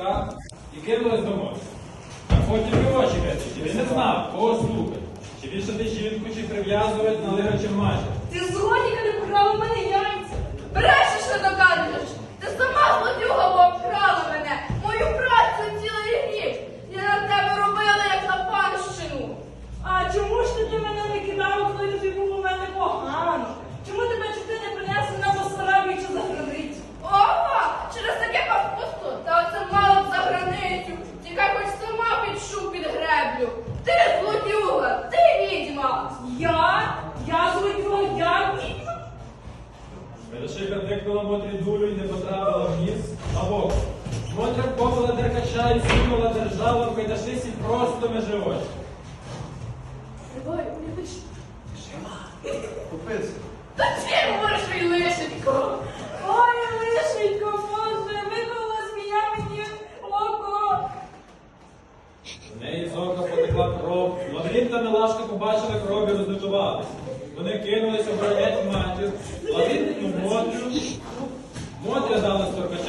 мішка і кинулась домой. А потім і очі витрачив. Він не знав, кого слухати. Чи вішати жінку, чи прив'язувати на чи матір. Ти злодіка не покрала мене яйця. Брешеш, що докажеш. Ти сама злодюга обкрала мене. Мою працю цілий рік. Я на тебе робила, як на панщину. А чому ж ти ти мене не кидав, коли тобі було у мене погано? Чому тебе чути не принесли на Басарабію чи за границю? Ова, через таке паскудство, та оце мало б за границю. Тікай хоч сама підшу під греблю. Ти злодюга, ти відьма. Я? Я злодюга, я відьма? Медошика дикнула Мотрі дулю і не потрапила в ніс, а в око. Мотря побила деркача і сунула держава в кайдашисі просто межи очі. Тривай, не пиш. Купець. Та ти говориш, мій лишенько. Ой, лишенько, Боже, викола змія мені око. В неї з ока потекла кров. Лаврін та Милашка побачили кров і роздивувались. Вони кинулися обороняти матір. Лаврін і Мотрю. Мотря дала. Карпо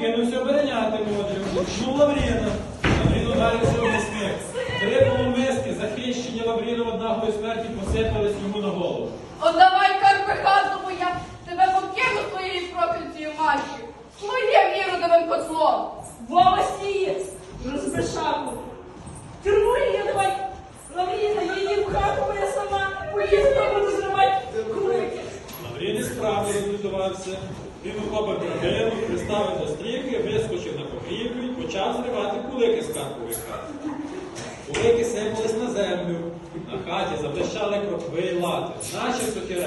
кинувся обороняти Мотрю. Ну, Лавріна. Лаврін ударився в сміх. Три полумиски, захищені Лавріном однакової смерті, посипались йому на голову. Отдавай карпи хату, бо я тебе покину своєї проклятої матері. Своє віру тебе котлом. Вова сіє, розбешаку. Тюрму її давай. Лавріна, її в хату, бо я сама поїду, я буду зривати кулики. Лаврін і справді розлютувався. Він ухопив драбину, приставив до стріхи, вискочив на покрівлю і почав зривати кулики з карпової хати. Кулики сипались на землю. На хаті заблищали кропви й лати, наче сухі.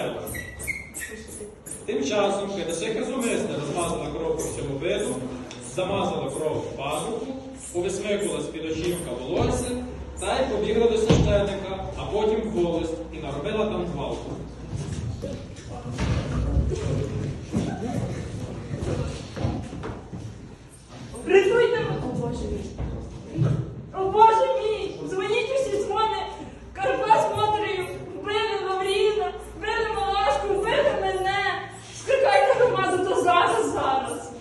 Тим часом Кедашиха зумисне розмазала кров по всьому виду, замазала кров в пазуху, повисмикувала з-під очівка волосся та й побігла до священника, а потім в волость і наробила там гвалту. Рятуйте мене, о Боже мій. О Боже мій, дзвоніть усі дзвони. Карпа з Мотрею, вбили Лавріна, вбили Малашку, вбили мене. Скрикайте громаду, то зараз, зараз.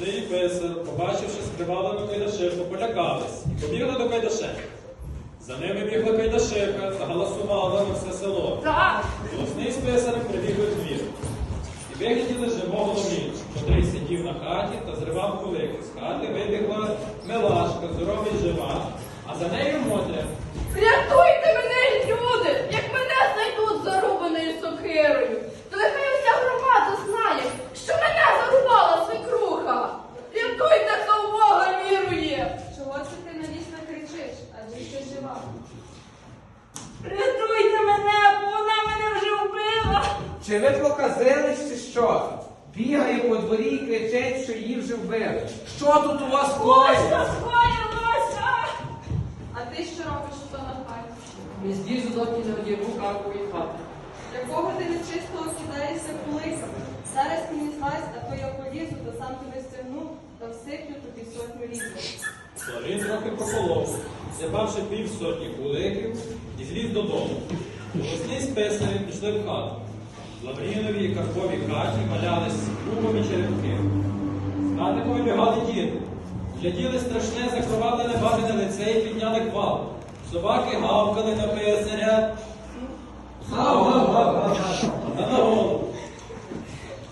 Голосний писар, побачивши скривалену Кайдашиху, полякались і побігли до Кайдашехи. За ними бігла Кайдашиха, загаласувала на все село. Так. Голосний з писарем прибігли в двір. І вигляділи живого Лавріна, котрий сидів на хаті та зривав кулики. З хати вибігла Милашка, здорова й жива, а за нею Мотря. Рятуйте мене, люди! Як мене знайдуть зарубаною сокирою, то нехай вся громада знає, що мене зарубала свекруха. Рятуйте, хто в Бога вірує! Чого це ти навісно кричиш? Адже ще жива. Рятуйте мене, бо вона мене вже вбила. Чи ви проказились, чи що? Бігає по дворі і кричить, що її вже вбили. Що тут у вас Ось коїться? що скоїлося. А ти що робиш у на хаті? Мізді доки не одягу каркової хати. Якого ти нечистого кидаєшся куликами? Зараз мені злазь, а то я полізу, то сам тебе стягну, та всиплю тобі сотню різних. Лаврін трохи проколов, зібавши пів сотні куликів і зліз додому. Голосні з писарем пішли в хату. В Лавріновій і Карповій хаті валялись кубові черепки. З хати повибігали діти. Гляділи страшне закровавлене бабине лице і підняли гвалт. Собаки гавкали на писаря. Та на голову.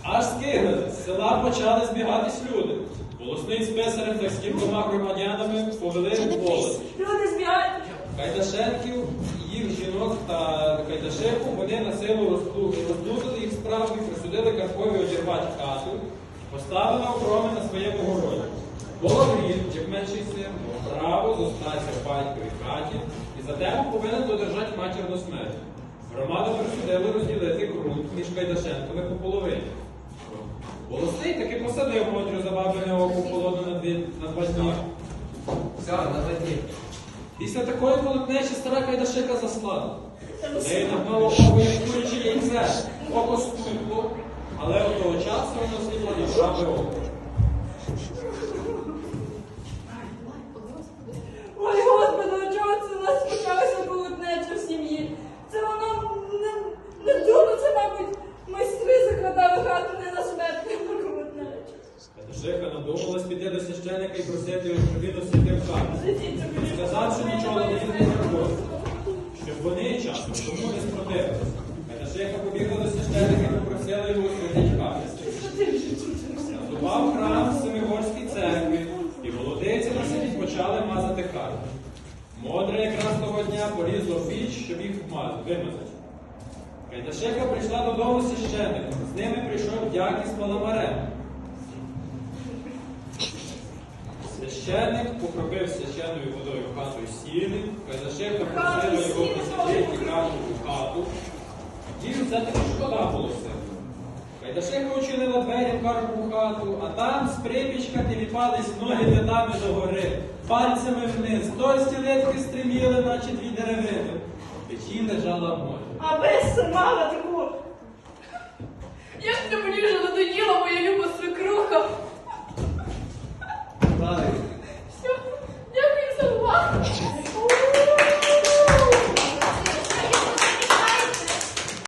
Аж скигли, з села почали збігатись люди. Голосний з писарем та з кількома громадянами повели в збігають. Кайдашенків, їх жінок та Кайдашеху вони на силу розду- їх справу і присудили Карпові одірвати хату, поставили охорони на своєму городі. Головрін, як менший син, мав право зостатися в батьковій хаті і за тему повинен додержати матір до смерті. Громада присудила розділити ґрунт між Кайдашенками по половині. Голосний таки посадив Мотрю за бабине око в холодну на, дві, на два дні. Все, на воді. Після такої полотнечі стара кайдашика заслала. Неї нагнало око як куряче яйце, око стукло, але от того часу воно сліпло на око. Ой, Господи, а чого це у нас почалося колотнеча в сім'ї? Це воно не, не думаю, це, мабуть, майстри закладали хату не на смерть, а на колотнечу. Кайдашика надумалась піти до священика і просити його, щоб він освітив хату. Сказав, що нічого не зробив, щоб вони часом тому не спротивилися. Кайдашиха побігла до священика і попросила його освятити хату. Назував храм в Семигорській церкві, і молодиці на селі почали мазати хату. Модра якраз того дня полізла в піч, щоб їх вимазати. Кайдашиха прийшла додому священника, з ними прийшов дяк із Паламарем. Священник покропив священною водою хату і сіли, Кайдашиха просила його посвятити у хату. Їй все-таки шкода було себе. Кайдашиха учинила двері в карпу хату, а там з припічка тіліпались ноги дедами догори, пальцями вниз, то стілетки стриміли, наче дві деревини. Печі лежала море. А без сама такого. Як же мені вже надоїла моя